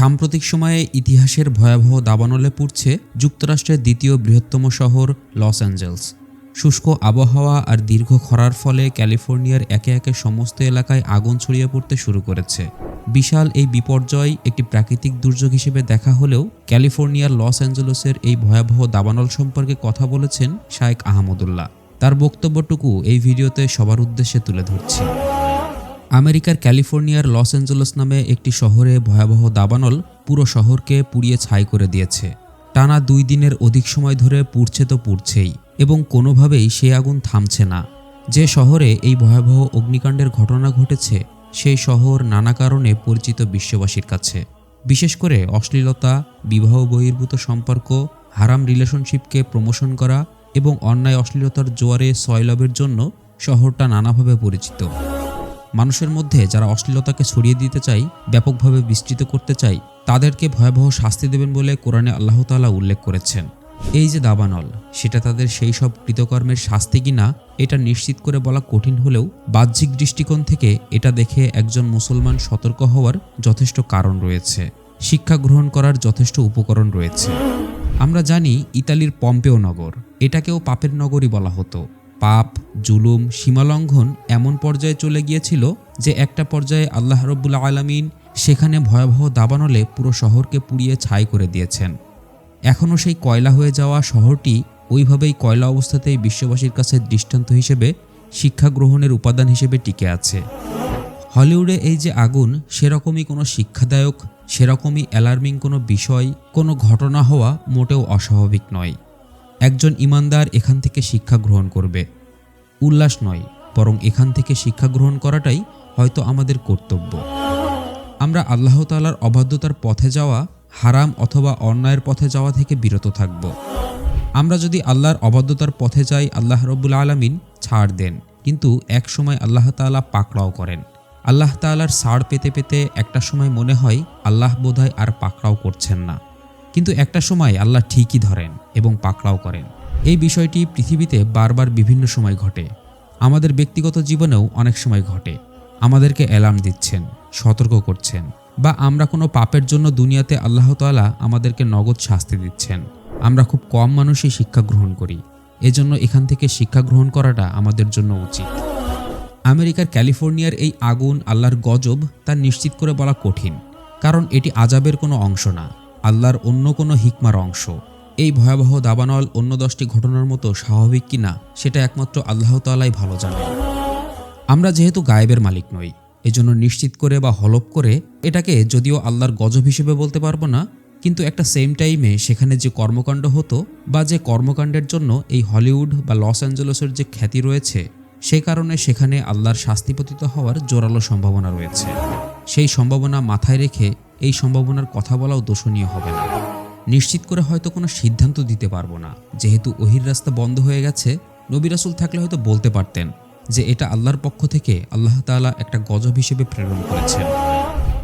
সাম্প্রতিক সময়ে ইতিহাসের ভয়াবহ দাবানলে পুড়ছে যুক্তরাষ্ট্রের দ্বিতীয় বৃহত্তম শহর লস অ্যাঞ্জেলস। শুষ্ক আবহাওয়া আর দীর্ঘ খরার ফলে ক্যালিফোর্নিয়ার একে একে সমস্ত এলাকায় আগুন ছড়িয়ে পড়তে শুরু করেছে। বিশাল এই বিপর্যয় একটি প্রাকৃতিক দুর্যোগ হিসেবে দেখা হলেও ক্যালিফোর্নিয়ার লস অ্যাঞ্জেলসের এই ভয়াবহ দাবানল সম্পর্কে কথা বলেছেন শায়েক আহমদুল্লাহ। তার বক্তব্যটুকু এই ভিডিওতে সবার উদ্দেশ্যে তুলে ধরছি। আমেরিকার ক্যালিফোর্নিয়ার লস অ্যাঞ্জেলস নামে একটি শহরে ভয়াবহ দাবানল পুরো শহরকে পুড়িয়ে ছাই করে দিয়েছে। টানা দুই দিনের অধিক সময় ধরে পুড়ছে তো পুড়ছেই এবং কোনোভাবেই সে আগুন থামছে না। যে শহরে এই ভয়াবহ অগ্নিকাণ্ডের ঘটনা ঘটেছে, সেই শহর নানা কারণে পরিচিত বিশ্ববাসীর কাছে। বিশেষ করে অশ্লীলতা, বিবাহ বহির্ভূত সম্পর্ক, হারাম রিলেশনশিপকে প্রমোশন করা এবং অন্যায় অশ্লীলতার জোয়ারে সয়লাভের জন্য শহরটা নানাভাবে পরিচিত। মানুষের মধ্যে যারা অশ্লীলতাকে ছড়িয়ে দিতে চাই ব্যাপকভাবে বিস্তৃত করতে চাই তাদেরকে ভয়াবহ শাস্তি দেবেন বলে কোরআনে আল্লাহ তাআলা উল্লেখ করেছেন। এই যে দাবানল, সেটা তাদের সেই সব কৃতকর্মের শাস্তি কিনা, এটা নিশ্চিত করে বলা কঠিন হলেও বাহ্যিক দৃষ্টিকোণ থেকে এটা দেখে একজন মুসলমান সতর্ক হওয়ার যথেষ্ট কারণ রয়েছে। শিক্ষা গ্রহণ করার যথেষ্ট উপকরণ রয়েছে। আমরা জানি ইতালির পম্পেও নগর, এটাকেও পাপের নগরই বলা হতো। পাপ, জুলুম, সীমালঙ্ঘন এমন পর্যায়ে চলে গিয়েছিল যে একটা পর্যায়ে আল্লাহ রব্বুল আলমিন সেখানে ভয়াবহ দাবানলে পুরো শহরকে পুড়িয়ে ছাই করে দিয়েছেন। এখনও সেই কয়লা হয়ে যাওয়া শহরটি ওইভাবেই কয়লা অবস্থাতেই বিশ্ববাসীর কাছে দৃষ্টান্ত হিসেবে শিক্ষা গ্রহণের উপাদান হিসেবে টিকে আছে। হলিউডে এই যে আগুন, সেরকমই কোনো শিক্ষাদায়ক, সেরকমই অ্যালার্মিং কোনো বিষয়, কোনো ঘটনা হওয়া মোটেও অস্বাভাবিক নয়। একজন ইমানদার এখান থেকে শিক্ষা গ্রহণ করবে। উল্লাস নয়, বরং এখান থেকে শিক্ষা গ্রহণ করাটাই হয়তো আমাদের কর্তব্য। আমরা আল্লাহ তালার অবাধ্যতার পথে যাওয়া, হারাম অথবা অন্যায়ের পথে যাওয়া থেকে বিরত থাকব। আমরা যদি আল্লাহর অবাধ্যতার পথে যাই, আল্লাহ রব্বুল আলমিন ছাড় দেন। কিন্তু এক সময় আল্লাহ তাআলা পাকড়াও করেন। আল্লাহ তাআলার ছাড় পেতে পেতে একটা সময় মনে হয় আল্লাহ বোধহয় আর পাকড়াও করছেন না। কিন্তু একটা সময় আল্লাহ ঠিকই ধরেন এবং পাকড়াও করেন। এই বিষয়টি পৃথিবীতে বারবার বিভিন্ন সময় ঘটে। আমাদের ব্যক্তিগত জীবনেও অনেক সময় ঘটে। আমাদেরকে অ্যালার্ম দিচ্ছেন, সতর্ক করছেন বা আমরা কোনো পাপের জন্য দুনিয়াতে আল্লাহ তাআলা আমাদেরকে নগদ শাস্তি দিচ্ছেন। আমরা খুব কম মানুষই শিক্ষা গ্রহণ করি। এজন্য এখান থেকে শিক্ষা গ্রহণ করাটা আমাদের জন্য উচিত। আমেরিকার ক্যালিফোর্নিয়ার এই আগুন আল্লাহর গজব তা নিশ্চিত করে বলা কঠিন। কারণ এটি আজাবের কোনো অংশ না। আল্লাহর অন্য কোনো হিকমার অংশ। এই ভয়াবহ দাবানল অন্য দশটি ঘটনার মতো স্বাভাবিক কিনা সেটা একমাত্র আল্লাহ তাআলাই ভালো জানেন। আমরা যেহেতু গায়েবের মালিক নই, এজন্য নিশ্চিত করে বা হলপ করে এটাকে যদিও আল্লাহর গজব হিসেবে বলতে পারব না, কিন্তু একটা সেম টাইমে সেখানে যে কর্মকাণ্ড হতো বা যে কর্মকাণ্ডের জন্য এই হলিউড বা লস অ্যাঞ্জেলসের যে খ্যাতি রয়েছে, সে কারণে সেখানে আল্লাহর শাস্তি পতিত হওয়ার জোরালো সম্ভাবনা রয়েছে। সেই সম্ভাবনা মাথায় রেখে এই সম্ভাবনার কথা বলাও দোষণীয় হবে না। নিশ্চিত করে হয়তো কোনো সিদ্ধান্ত দিতে পারব না। যেহেতু ওহির রাস্তা বন্ধ হয়ে গেছে, নবী রাসুল থাকলে হয়তো বলতে পারতেন যে এটা আল্লাহর পক্ষ থেকে আল্লাহ তাআলা একটা গজব হিসেবে প্রেরণ করেছেন।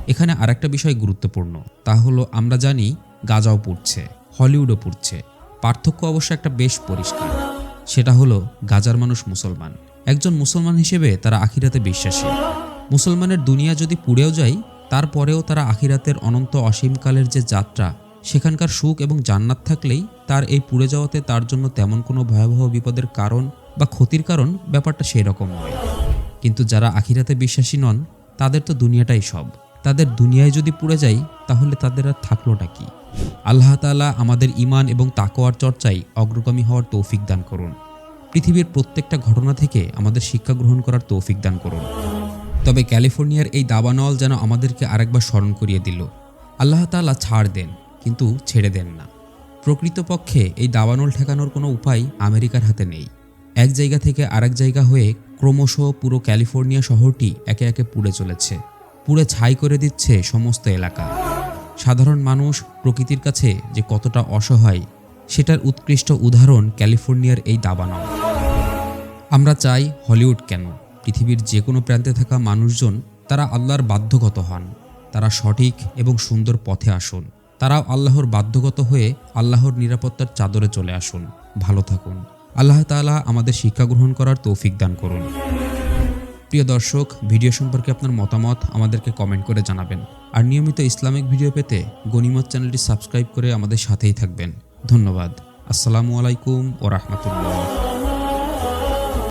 এখানে আরেকটা বিষয় গুরুত্বপূর্ণ, তা হলো আমরা জানি গাজাও পড়ছে, হলিউডও পড়ছে। পার্থক্য অবশ্য একটা বেশ পরিষ্কার, সেটা হলো গাজার মানুষ মুসলমান। একজন মুসলমান হিসেবে তারা আখিরাতে বিশ্বাসী। মুসলমানের দুনিয়া যদি পুড়েও যায়, তারপরেও তারা আখিরাতের অনন্ত অসীমকালের যে যাত্রা, সেখানকার সুখ এবং জান্নাত থাকলেই তার এই পুড়ে যাওয়াতে তার জন্য তেমন কোনো ভয়াবহ বিপদের কারণ বা ক্ষতির কারণ ব্যাপারটা সেই রকম নয়। কিন্তু যারা আখিরাতে বিশ্বাসী নন, তাদের তো দুনিয়াটাই সব। তাদের দুনিয়ায় যদি পুড়ে যায়, তাহলে তাদের আর থাকলোটা কি? আল্লাহ তাআলা আমাদের ইমান এবং তাকোয়ার চর্চায় অগ্রগামী হওয়ার তৌফিক দান করুন। পৃথিবীর প্রত্যেকটা ঘটনা থেকে আমাদের শিক্ষা গ্রহণ করার তৌফিক দান করুন। তবে ক্যালিফোর্নিয়ার এই দাবানল যেন আমাদেরকে আরেকবার স্মরণ করিয়ে দিল। আল্লাহ তাআলা ছাড় দেন, কিন্তু ছেড়ে দেন না। প্রকৃতপক্ষে এই দাবানল ঠেকানোর কোনো উপায় আমেরিকার হাতে নেই। এক জায়গা থেকে আরেক জায়গা হয়ে ক্রমশ পুরো ক্যালিফোর্নিয়া শহরটি একে একে পুড়ে চলেছে। পুড়ে ছাই করে দিচ্ছে সমস্ত এলাকা। সাধারণ মানুষ প্রকৃতির কাছে যে কতটা অসহায়, সেটার উৎকৃষ্ট উদাহরণ ক্যালিফোর্নিয়ার এই দাবানল। আমরা চাই হলিউড কেন? পৃথিবীর যে কোনো প্রান্তে থাকা মানুষজন, তারা আল্লাহর বাধ্যগত হন। তারা সঠিক এবং সুন্দর পথে আসুন। তারাও আল্লাহর বাধ্যগত হয়ে আল্লাহর নিরাপত্তার চাদরে চলে আসুন। ভালো থাকুন। আল্লাহ তাআলা আমাদের শিক্ষা গ্রহণ করার তৌফিক দান করুন। প্রিয় দর্শক, ভিডিও সম্পর্কে আপনার মতামত আমাদেরকে কমেন্ট করে জানাবেন। আর নিয়মিত ইসলামিক ভিডিও পেতে গনিমত চ্যানেলটি সাবস্ক্রাইব করে আমাদের সাথেই থাকবেন। ধন্যবাদ। আসসালামু আলাইকুম ও রহমতুল্লাহ।